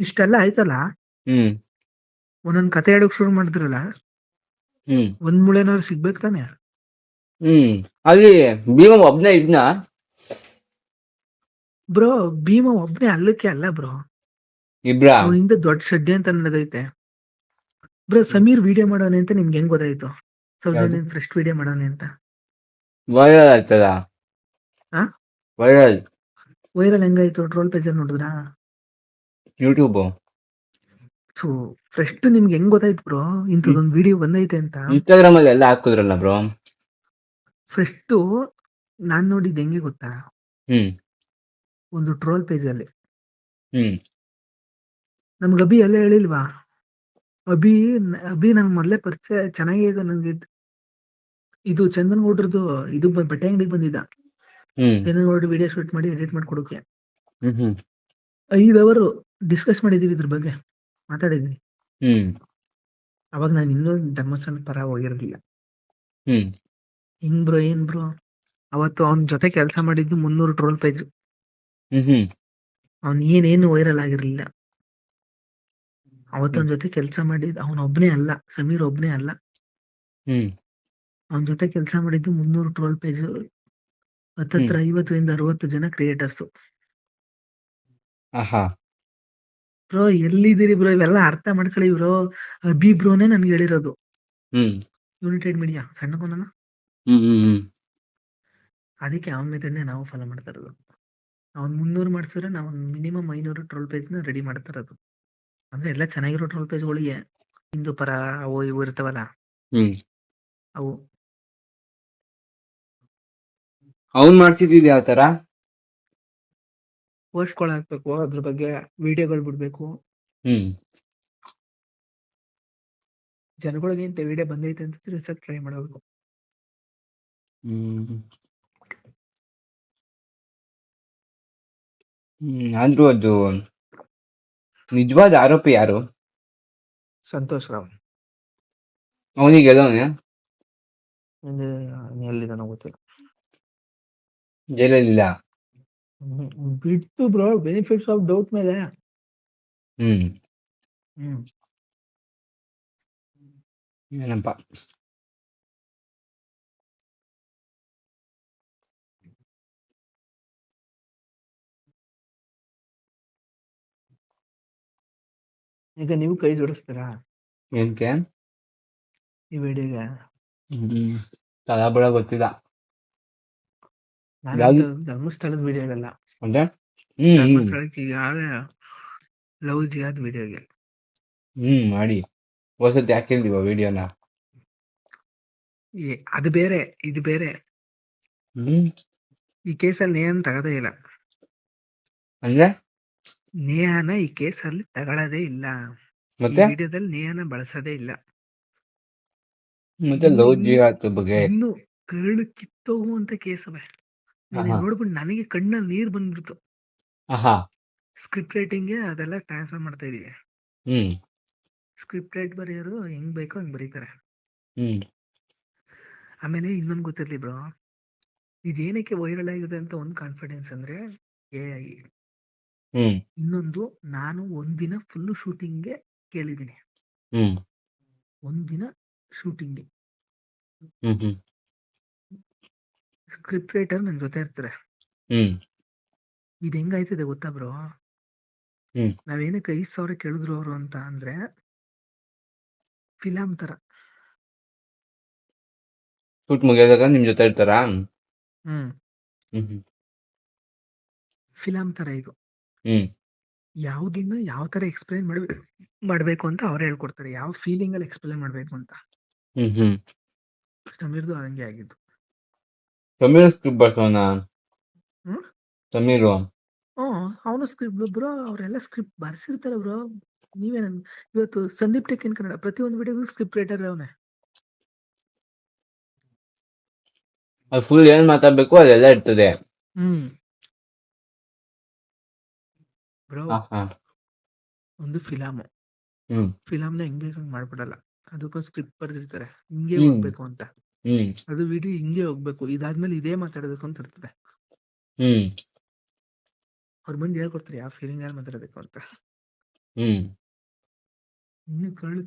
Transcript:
ಇಷ್ಟೆಲ್ಲ ಆಯ್ತಲ್ಲ? ಹ್ಮ್. ಒಂದೊಂದ್ ಕತೆ ಹೇಳಕ್ ಶುರು ಮಾಡಿದ್ರಲ್ಲ? ಹ್ಮ್. ಒಂದ್ ಮುಳೆನಾದ್ರು ಸಿಗ್ಬೇಕು ತಾನೆ? ಹ್ಮ್. ಅಲ್ಲಿ ಭೀಮ ಒಬ್ನೇ ಇದ್ನ? ಬ್ರೋ ಭೀಮ ಒಬ್ನೇ ಅಲ್ಲಕ್ಕೆ ಅಲ್ಲ ಬ್ರೋ. ಇಬ್ರ? ಅವ್ನ ಹಿಂದೆ ದೊಡ್ಡ ಸಡ್ಡೆ ಅಂತ ನಡೆದೈತೆ. ಬ್ರೋ ಸಮೀರ್ ವಿಡಿಯೋ ಮಾಡೋನೆ ಅಂತ ನಿಮ್ಗೆ ಹೆಂಗ್ ಗೊತ್ತಾಯ್ತು? ಸೌಜನ್ಯ ಫ್ರೆಶ್ ವಿಡಿಯೋ ಮಾಡೋನೆ ಅಂತ. ವೈರಲ್ ಆಯ್ತದ? ವೈರಲ್ ವೈರಲ್ ಹೆಂಗಾಯ್ತು? ಟ್ರೋಲ್ ಪೇಜ್ ನೋಡಿದ್ರಾ? ಯೂಟ್ಯೂಬ್. ಸೊ ಫ್ರೆಸ್ಟ್ ನಿಮ್ಗೆ ಹೆಂಗ್ ಗೊತ್ತಾಯ್ತು ಬ್ರೋ? ಇಂಥದೊಂದು ವಿಡಿಯೋ ಬಂದೈತೆ ಅಂತ. ಇನ್ಸ್ಟಾಗ್ರಾಮ್ ಅಲ್ಲಿ ಎಲ್ಲ ಹಾಕಿದ್ರಲ್ಲ ಬ್ರೋ? ಫ್ರೆಸ್ಟ್ ನಾನ್ ನೋಡಿದ್ ಹೆಂಗೆ ಗೊತ್ತಾ? ಹ್ಮ್. ಒಂದು ಟ್ರೋಲ್ ಪೇಜ್ ಅಲ್ಲಿ. ಹ್ಮ್. ನಮ್ಗೆ ಅಭಿ ಅಲ್ಲೇ ಹೇಳಿಲ್ವಾ? ಅಭಿ ಅಭಿ ನಂಗೆ ಮೊದಲೇ ಪರಿಚಯ ಚೆನ್ನಾಗಿ ಈಗ ನಂಗೆ ಇದು ಚಂದನ್ ಗೌಡ್ರದ್ದು ಇದು ಬಟ್ಟೆ ಅಂಗಡಿಗೆ ಬಂದಿದ್ದ. ಹ್ಮ್. ಚಂದನ್ ಗೌಡ್ರು ವಿಡಿಯೋ ಶೂಟ್ ಮಾಡಿ ಎಡಿಟ್ ಮಾಡಿ ಕೊಡೋಕೆ ಹ್ಮ್. ಅವರು ಐದ್ ಅವರ್ ಡಿಸ್ಕಸ್ ಮಾಡಿದೀವಿ ಇದ್ರ ಬಗ್ಗೆ. ಮಾತಾಡಿದ್ವಿ ಅವಾಗ ನಾನು ಇನ್ನೂ ಧರ್ಮಸ್ಥಳ ಪರ ಹೋಗಿರ್ಲಿಲ್ಲ. ಹಿಂಗ್ ಬ್ರೋ ಏನ್ ಬ್ರೋ? ಅವತ್ತು ಅವನ ಜೊತೆ ಕೆಲಸ ಮಾಡಿದ್ದು ಮುನ್ನೂರು ಟ್ರೋಲ್ ಪೇಜ್. ಅವನ್ ಏನೇನು ವೈರಲ್ ಆಗಿರ್ಲಿಲ್ಲ. ಅವತ್ತವನ್ ಅವನ ಜೊತೆ ಕೆಲಸ ಮಾಡಿದ್ ಅವನ ಒಬ್ನೇ ಅಲ್ಲ ಸಮೀರ್ ಒಬ್ನೇ ಅಲ್ಲ. ಅವನ್ ಅವನ ಜೊತೆ ಕೆಲಸ ಮಾಡಿದ್ದು ಮುನ್ನೂರು ಟ್ರೋಲ್ ಪೇಜ್ ಹತ್ತತ್ರ ಐವತ್ತರಿಂದ ಅರವತ್ತು ಜನ ಕ್ರಿಯೇಟರ್ಸ್. ಬ್ರೋ ಎಲ್ಲಿದ್ದೀರಿ ಬ್ರೋ? ಇವೆಲ್ಲ ಅರ್ಥ ಮಾಡ್ಕೊಳ್ಳಿ ಬ್ರೋ. ಬಿ ಬ್ರೋನೇ ನನ್ಗೆ ಹೇಳಿರೋದು. ಯುನಿಟೆಡ್ ಮೀಡಿಯಾ ಸಣ್ಣ ಕೊನನ ಹ್ಮ್ ಹ್ಮ್ ಹ್ಮ್. ಅದಕ್ಕೆ ಅವನ ಮೆಥಡ್ನೇ ನಾವು ಫಾಲೋ ಮಾಡ್ತಾ ಇರೋದು. ಅವ್ನ್ ಮುನ್ನೂರು ಮಾಡಿಸಿದ್ರೆ ನಾವು ಮಿನಿಮಮ್ ಐನೂರು ಟ್ರೋಲ್ ಪೇಜ್ನ ರೆಡಿ ಮಾಡ್ತಾ ಇರೋದು. ಅಂದ್ರೆ ಎಲ್ಲ ಚೆನ್ನಾಗಿರೋ ಟ್ರೋಲ್ ಪೇಜ್ಗಳಿಗೆ ಹಿಂದೂ ಪರ ಅವು ಇವು ಇರ್ತಾವಲ್ಲ? ಅವು. ಅವ್ನ್ ಮಾಡ್ಸಿದ್ದು ಯಾವ ತರ ಪೋಸ್ಟ್ಗಳು ಹಾಕ್ಬೇಕು ಅದ್ರ ಬಗ್ಗೆ ವಿಡಿಯೋಗಳು ಬಿಡ್ಬೇಕು. ಹ್ಮ್. ಜನಗಳಿಗೆ ಇಂಥ ವಿಡಿಯೋ ಬಂದೈತೆ ಅಂತ ತಿಳ್ಸಕ್ ಟ್ರೈ ಮಾಡಬೇಕು ಆದ್ರೂ ಅದು ನಿಜವಾದ ಆರೋಪಿ ಯಾರು? ಸಂತೋಷ್ ರಾವ್. ಅವನಿಗೆ ಗೆಲ್ಲವನೆ ಎಲ್ಲಿದ್ದಾನೋ ಗೊತ್ತಿಲ್ಲ. ಜೈಲಲ್ಲಿಲ್ಲ. ಬಿಡ್ತು ಬ್ರೋ ಬೆನಿಫಿಟ್ಸ್ ಆಫ್ ಡೌಟ್ ಮೇಲೆ ಹ್ಮ್ ಹ್ಮ್ ಏನಪ್ಪ ಈಗ ನೀವು ಕೈ ಜೋಡಿಸ್ತೀರಾ? ಏನಕ್ಕೆ ಈ ವಿಡಿಯೋಗೆ ಹ್ಮ್. ತಳಬಳ ಗೊತ್ತಿಲ್ಲ. ನಾನು ಯಾವ್ದು? ಧರ್ಮಸ್ಥಳದ ವಿಡಿಯೋಗಲ್ಲ ಧರ್ಮಸ್ಥಳಕ್ಕೆ ಯಾವ ಲವ್ ಜಿಯಾದ್ ವಿಡಿಯೋಗೆ ಹ್ಮ್ ಮಾಡಿ. ಹೊಸತ್ ಹೇಳಿವ ವಿಡಿಯೋನ ಅದು ಬೇರೆ ಇದು ಬೇರೆ. ಹ್ಮ್. ಈ ಕೇಸಲ್ಲಿ ನೇಹನ್ ತಗದೇ ಇಲ್ಲ. ಅಂದ್ರೆ? ನೇಹನ ಈ ಕೇಸಲ್ಲಿ ತಗೊಳ್ಳೋದೇ ಇಲ್ಲ. ಮತ್ತೆ? ವಿಡಿಯೋದಲ್ಲಿ ನೇಹನ ಬಳಸೋದೇ ಇಲ್ಲ. ಮತ್ತೆ ಲವ್ ಜಿಹಾದ್ ಬಗ್ಗೆ? ಇನ್ನು ಕರುಳು ಕಿತ್ತೋಗುವಂತ ಕೇಸವೆ. ನೋಡ್ಬಿಟ್ಟು ನನಗೆ ಕಣ್ಣಲ್ಲಿ ನೀರ್ ಬಂದ್ಬಿಡ್ತು. ಸ್ಕ್ರಿಪ್ಟ್ ರೈಟಿಂಗ್ ಅದೆಲ್ಲ ಟ್ರಾನ್ಸ್ಫರ್ ಮಾಡ್ತಾ ಇದೀವಿ ಸ್ಕ್ರಿಪ್ಟ್ ರೈಟ್ ಬರೆಯೋರು ಹೆಂಗ್ ಬೇಕೋ ಹಂಗ್ ಬರೀತಾರೆ. ಆಮೇಲೆ ಇನ್ನೊಂದ್ ಗೊತ್ತಿರ್ಲಿ ಬ್ರೋ. ಇದೇನಕ್ಕೆ ವೈರಲ್ ಆಗಿದೆ ಅಂತ ಒಂದ್ ಕಾನ್ಫಿಡೆನ್ಸ್ ಅಂದ್ರೆ ಎ ಐ ಇನ್ನೊಂದು ನಾನು ಒಂದಿನ ಫುಲ್ ಶೂಟಿಂಗ್ಗೆ ಕೇಳಿದೀನಿ ಒಂದಿನ ಶೂಟಿಂಗ್ ಸ್ಕ್ರಿಪ್ಟ್ ರೈಟರ್ ನನ್ ಜೊತೆ ಇರ್ತಾರೆ. ಹ್ಮ್. ಇದ್ ಹೆಂಗಾಯ್ತದೆ ಗೊತ್ತಾ ಬ್ರೋ. ನಾವೇನಕ್ಕೆ ಐದ್ ಸಾವಿರ ಕೇಳಿದ್ರು ಅವ್ರು ಅಂತ ಅಂದ್ರೆ ಫಿಲಂ ತರ. ಶೂಟ್ ಮುಗಿಯೋದಾಗ ನಿಮ್ ಜೊತೆ ಇರ್ತಾರ? ಹ್ಮ್. ಫಿಲಂ ತರ ಇದು. ಹ್ಮ್. ಯಾವ್ದನ್ನ ಯಾವ ತರ ಎಕ್ಸ್ಪ್ಲೈನ್ ಮಾಡ್ಬೇಕು ಮಾಡ್ಬೇಕು ಅಂತ ಅವ್ರು ಹೇಳ್ಕೊಡ್ತಾರೆ. ಯಾವ ಫೀಲಿಂಗ್ ಅಲ್ಲಿ ಎಕ್ಸ್ಪ್ಲೈನ್ ಮಾಡ್ಬೇಕು ಅಂತ. ಹ್ಮ್ ಹ್ಮ್. ಸಮೀರ್ದು ಹಂಗೆ ಆಗಿದ್ದು. ಸಮೀರ್ ಸ್ಕ್ರಿಪ್ಟ್ ಬರ್ಸೋಣ ಹ್ಮ್? ಸಮೀರು ಹ್ಮ್ ಅವನು ಸ್ಕ್ರಿಪ್ಟ್ ಬ್ರೋ ಅವರೆಲ್ಲ ಸ್ಕ್ರಿಪ್ಟ್ ಬರ್ಸಿರ್ತಾರೆ ಬ್ರೋ ನೀವೇನ ಇವತ್ತು ಸಂದೀಪ್ ಟೆಕ್ ಇನ್ ಕನ್ನಡ ಪ್ರತಿಯೊಂದು ವಿಡಿಯೋಗೂ ಸ್ಕ್ರಿಪ್ಟ್ ರೈಟರ್ ಅವನೇ. ಅದು ಫುಲ್ ಏನ್ ಮಾತಾಡ್ಬೇಕು ಅದೆಲ್ಲ ಇರ್ತದೆ. ಹ್ಮ್. ಬ್ರೋ ಹಾ ಹಾ. ಒಂದು ಫಿಲಮ್ ಹ್ಮ್. ಫಿಲಮ್ನ ಹೆಂಗ್ ಬೇಕಂಗ್ ಮಾಡ್ಬಿಡಲ್ಲ. ಅದಕ್ಕೊಂದು ಸ್ಕ್ರಿಪ್ಟ್ ಬರ್ದಿರ್ತಾರೆ. ಹಿಂಗೆ ಹ್ಮ್. ಹೋಗ್ಬೇಕು ಅಂತ. ಅದು ಬಿಡಿ ಹಿಂಗೆ ಹೋಗ್ಬೇಕು. ಇದಾದ್ಮೇಲೆ ಇದೇ ಮಾತಾಡ್ಬೇಕು ಅಂತ ಇರ್ತದೆ. ಅವ್ರ ಮುಂದೆ ಬಂದು ಹೇಳ್ಕೊಡ್ತಾರೆ ಯಾವ ಫೀಲಿಂಗ್ ಅಲ್ಲಿ ಮಾತಾಡ್ಬೇಕು ಅಂತ. ಹ್ಮ್. ಇನ್ನು ಕಳ್ಳು